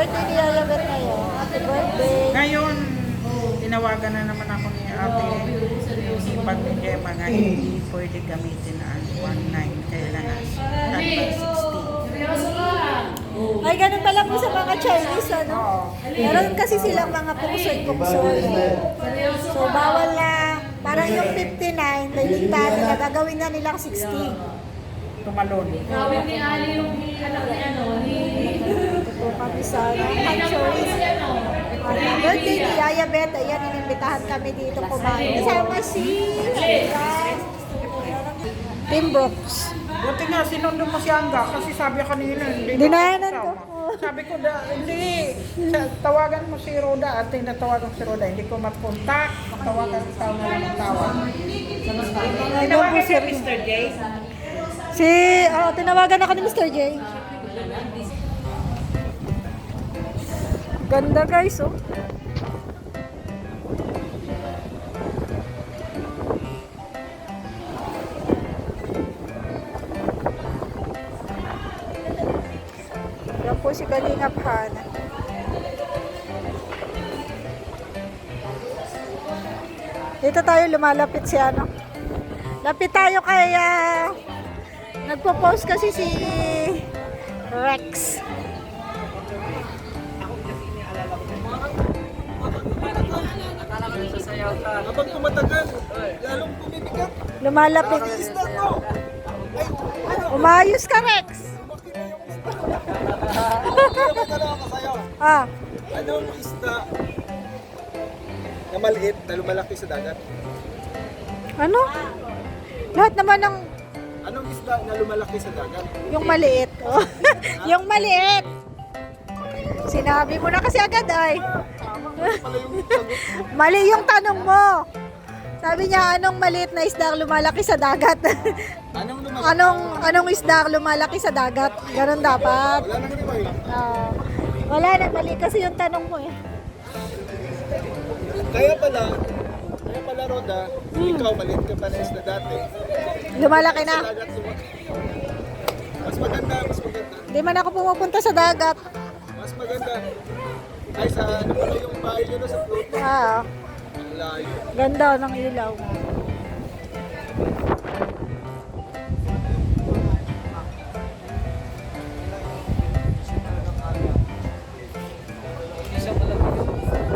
Birthday ni Yaya Beth ngayon. Happy birthday. Ngayon, tinawagan na naman ako ni ate Ipag ni Gemma nga hindi pwede gamitin ang 1.9 kailangan at 60. Ay, ganun pala po sa mga Chinese, ano? Meron kasi silang mga pungsoy-pungsoy. So, bawal na. Parang yung 59, may ligtaan nila. Gagawin na nilang 60. Tumalon. Gawin ni Ali yung ano, sa Hatchery. Happy birthday ni Yaya Beth. Ayan, inimbitahan kami dito kumain. Kasama si Tim Brooks. Buti nga, sinundo mo si Angga kasi sabi kanina, hindi Dinayanan ako ko. kasama. Sabi ko, da, hindi, tawagan mo si Roda at tinatawagan si Roda, hindi ko mapunta, tawagan na lang ang tawag. Tinawagan si Mr. J. Si, oh, tinawagan ako ni Mr. J. Ganda guys, oh. Yan po si Kalingap Hana. Dito tayo lumalapit si ano. Lapit tayo kay ah, Nagpo-post kasi si Rex. Habang tumatagal, lalong bumibigat. Lumalapit. Isda ko! Umayos ka, Rex. Ah, Anong isda na maliit na lumalaki sa dagat? ano? Lahat naman ng Anong isda na lumalaki sa dagat? yung maliit. Oh. yung maliit. Sinabi mo na kasi agad ay. Mali yung tanong mo. Sabi niya, anong maliit na isda ang lumalaki sa dagat? Anong lumalaki? anong anong isda ang lumalaki sa dagat? Ganon dapat. Wala. Ah, wala na, mali kasi yung tanong mo eh. Kaya pala, kaya pala Roda, ikaw maliit ka pa na isda dati. Lumalaki na. Dagat. Mas maganda, mas maganda. Hindi man ako pumupunta sa dagat. Mas maganda. Ay sa ano pala yung bahay nyo sa fruit. Ah, Ang layo. ganda ng ilaw.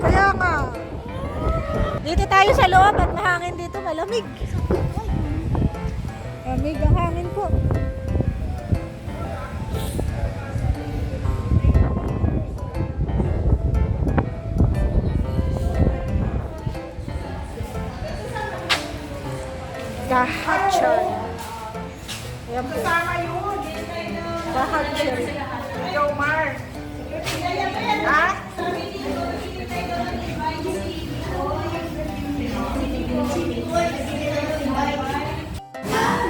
Kaya nga. Dito tayo sa loob at mahangin dito, malamig. Malamig ang hangin po. Hatcher. Ayan po. Kasama yun. Hatcher. Ikaw, Mar. Ha?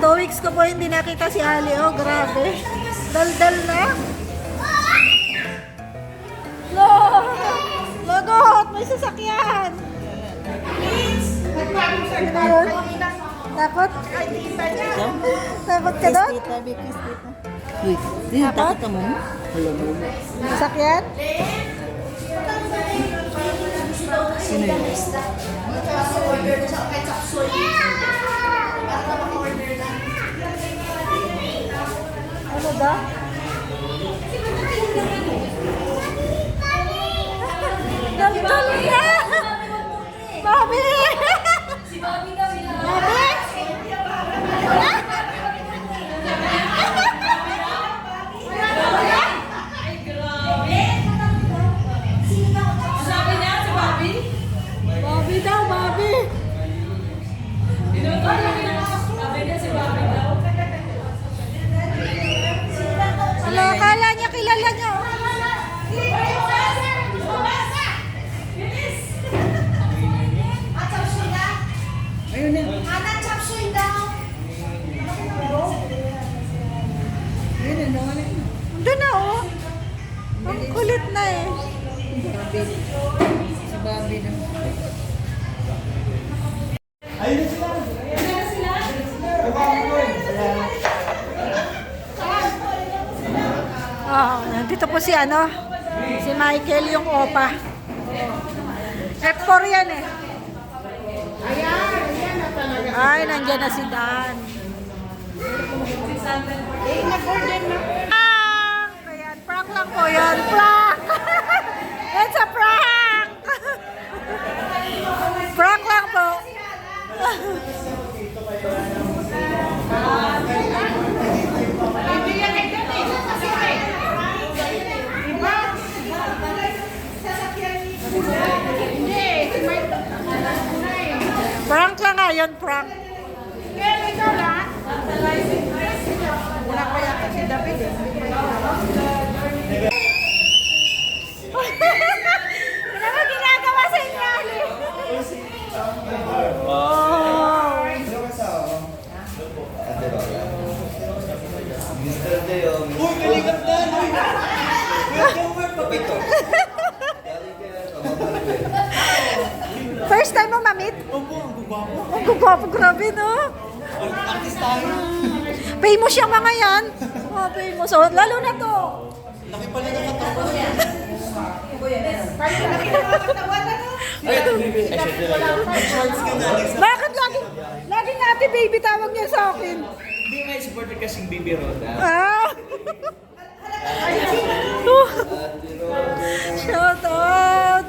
Two weeks ko po hindi nakita si Ali. Oh, grabe. Daldal na. Lo! Lagot! May sasakyan! Ano yun? Takot? Takot ka doon? Wait, di takot ka mo? Sasakyan? Sino yun? Ano ba? Daldal na! Bobby! Si Bobby daw yun. Bobby? Na eh. Si Bobby na. Ah, nandito po si ano, Si Michael yung opa. F4 yan eh. Ayan, ayan na talaga. Ay, nandyan na si Dan. Eh, nag-order na. Prank! Ayan, prank lang po yun. Prank! It's a prank! prank lang po. Hindi yan ay dati. Diba? Hindi, si Mike. Prank lang nga yun, prank. Kaya ikaw lang. Wala pa yata si David eh. Ano ba ginagawa sa inyo, Ali? Oh. Mr. Deo, Uy, kaligat na! Uy! Kuya Jomer, papito! First time mo mamit? Opo, ang gugwapo. Ang gugwapo, grabe, no? Artist tayo. Famous yung mga yan. Oh, famous. Oh, lalo na to. Laki pala ng katawan. Na, Alex. Bakit lagi, lagi ate baby tawag niya sa akin? Hindi nga supporter kasing Bibi Roda. Ah! Shout out!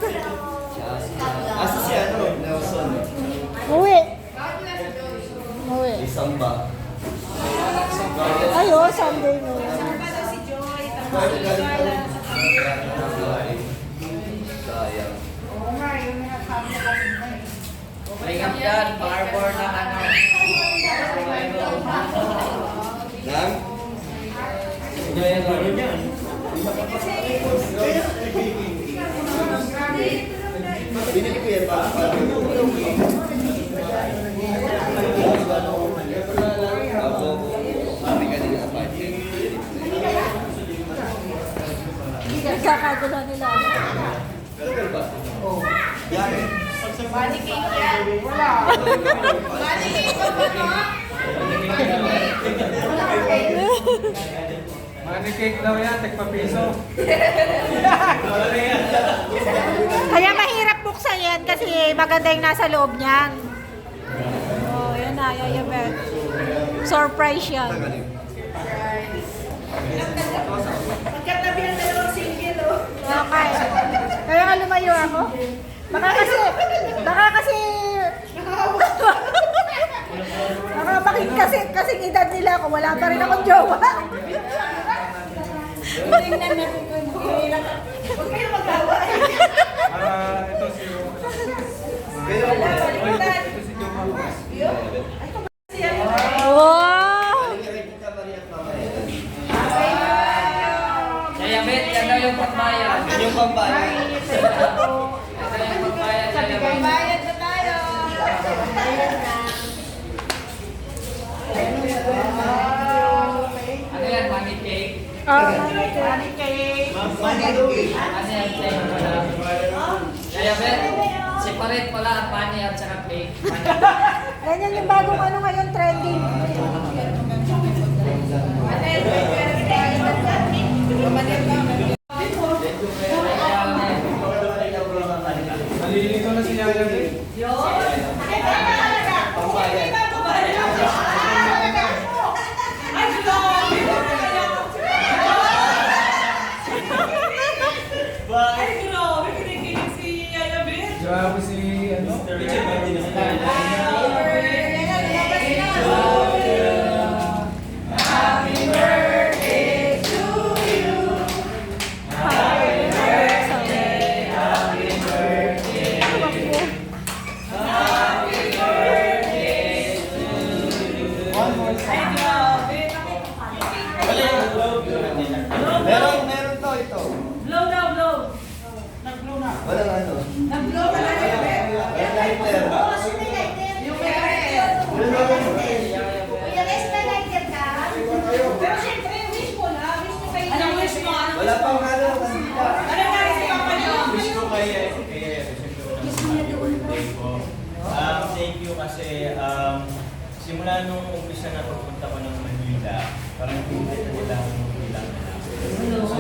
Asa si ano? Nelson. Uwi. Uwi. Isang ba? Ay, oh, Sunday mo. Sayang. Ringap yan, barber na ano. Nang? Binili ko yan pa. Ako, sabi kanina sa budget. Nagkakagulo nila. Money cake daw yan, tagpa-piso. Kaya mahirap buksan yan kasi maganda yung nasa loob niyan. Oh, yan na, yayabet. Surprise yan. Magkatabi ang dalawang single, oh. Okay. Kaya nga lumayo ako. Baka kasi, baka kasi, baka bakit kasi, kasi edad nila ako, wala pa rin akong jowa. Tingnan natin kung mahirap. Huwag kayo magawa. Ah, ito si... Wow! Kaya bet, yan daw yung pagbayad. Yan yung pambayan. Yan daw yung pagbayad. Kaya bet. Bayad na tayo. Ano yan, money cake? Ah, Money cake. Ano yan, cake pala? Kaya bet, separate pala money at saka cake. Ganyan yung bagong ano ngayon, trending. Nalilito na si Yaya Bin. Grabe si... Ano? Meron, simula nung umpisa na pagpunta ko ng Manila, parang pinili na nila ang bilang na So,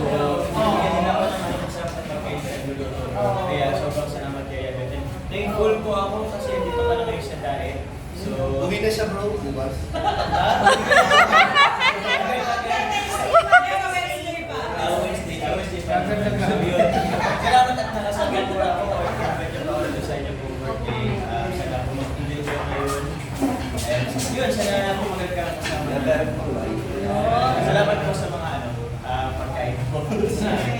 binigyan nila ako ng ano sa Uwi na siya bro, bukas. Ah, Wednesday, ah, Wednesday pa. So, yun. Salamat at nakasagal po ako. or invite niyo pa ako doon sa inyo pong birthday. Ah, Sana po mag-enjoy kayo ngayon. And yun, sana po magagkaroon kasama. Salamat po sa mga ano, ah, pagkain po.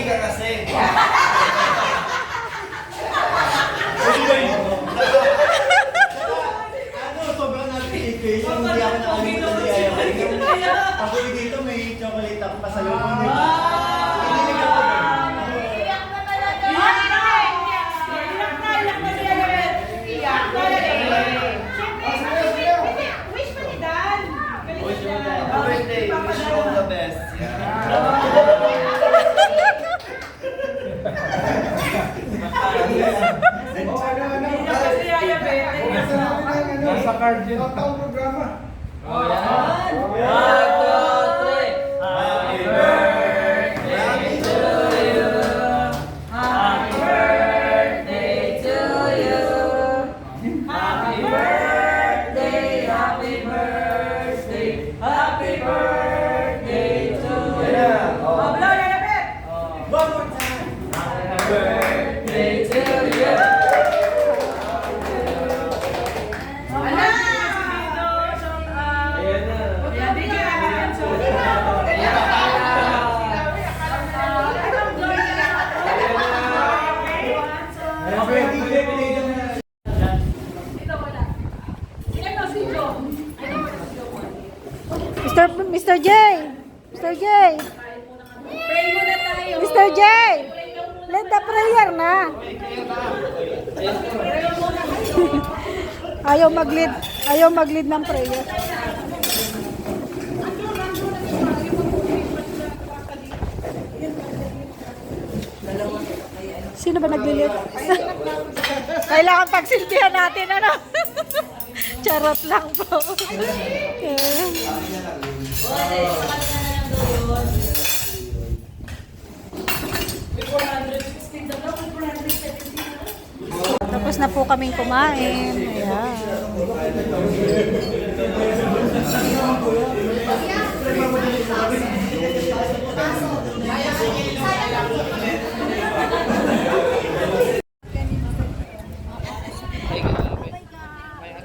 Okay ka kasi. Ano, sobrang napilit ko yun. Hindi ako nakalimutan ni Yaya Bet. Pag uwi dito, may chocolate ako pa sa loob. Hindi ka pa Wish Happy birthday. Wish you all the best. Yeah. Nasa card yun. Ang programa. Oh, yan. One, two, Mr. Mr. J. Mr. J. Mr. J. Let the prayer na. Ayaw mag-lead. Ayaw mag-lead ng prayer. Sino ba nag-lead? Kailangan pagsilbihan natin, ano? Charot lang po. Tapos na po kaming kumain. Ayan.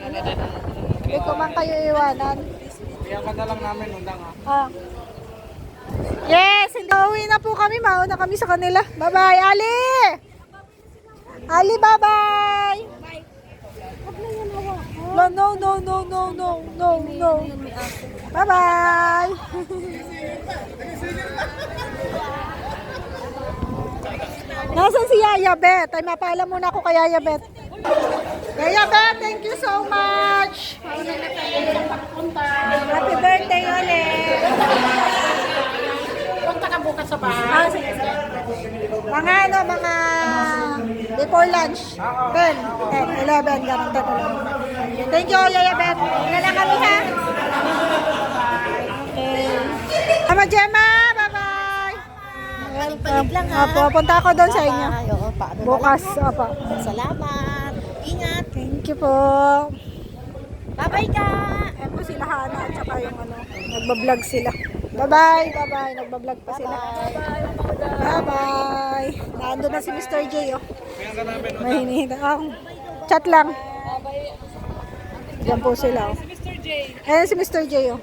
Hindi ko man kayo iwanan. Kaya ka na lang namin, undang ha. Ah. Yes, hindi uwi na po kami. Mauna kami sa kanila. Bye-bye, Ali! Ali, bye-bye! No, no, no, no, no, no, no, no. Bye-bye! Nasaan si Yaya Bet? Ay, mapaalam muna ako kay Yaya Bet. Yaya Bet, thank you so much! Happy birthday ulit! Punta ka bukas sa bahay. Ah. Mga ano, mga before lunch. 10, 10, 11, ganun, 10, 11. Thank you, Yaya Beth. Wala na kami, ha? Okay. Mama Gemma, bye-bye. Welcome. lang, ha? Opo, punta ako doon sa inyo. Bukas, opo. Salamat. Ingat. Thank you po. Bye-bye ka. Ayan po sila Hana at saka yung ano, nagbablog sila. Bye-bye, bye-bye. Nagbablog pa sila. Bye-bye. Nandun na si Mr. J, oh. May hinihintay. Ah, chat lang. Diyan po sila, oh. Ayan si Mr. J, oh.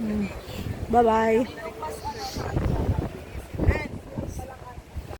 Hmm. Bye-bye.